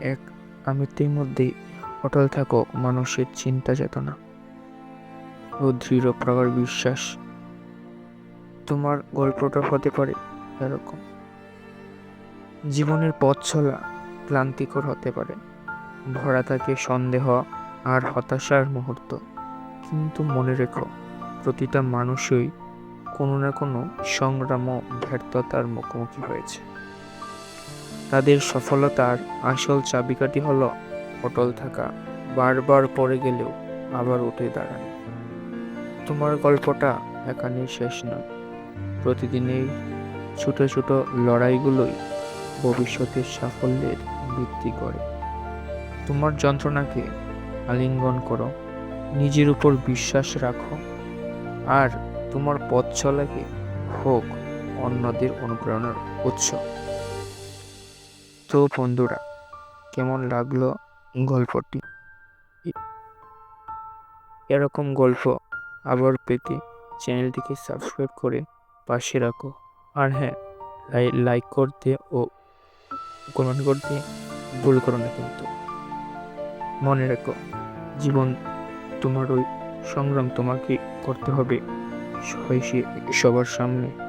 এক আমিত্বের মধ্যেই অটল থাকো, মানুষের চিন্তা চেতনা ও দৃঢ় প্রগাঢ় বিশ্বাস। তোমার গল্পটা হতে পারে এরকম। জীবনের পথ চলা ক্লান্তিকর হতে পারে। ভরা থাকে সন্দেহ আর হতাশার মুহূর্ত। কিন্তু মনে রেখো, প্রতিটা মানুষই কোনো না কোনো সংগ্রাম ব্যর্থতার মুখোমুখি হয়েছে। তাদের সফলতার আসল চাবিকাঠি হলো অটল থাকা। বারবার পড়ে গেলেও আবার উঠে দাঁড়ানো। তোমার গল্পটা এখানেই শেষ নয়। প্রতিদিনের ছোট ছোট লড়াইগুলোই ভবিষ্যতের সাফল্যের ভিত্তি করে। তোমার যন্ত্রণাকে আলিঙ্গন করো। নিজের উপর বিশ্বাস রাখো। আর তোমার পথ চলাকে হোক অন্যদের অনুপ্রেরণার উৎস। তো বন্ধুরা, কেমন লাগল গল্পটি? এরকম গল্প আবার পেতে চ্যানেলটিকে সাবস্ক্রাইব করে পাশে রাখো। আর হ্যাঁ লাই- লাইক করতে ও কমেন্ট করতে ভুল করো না কিন্তু। মনে রেখো, জীবন তোমার ওই সংগ্রাম তোমাকে করতে হবে। সবাই সবার সামনে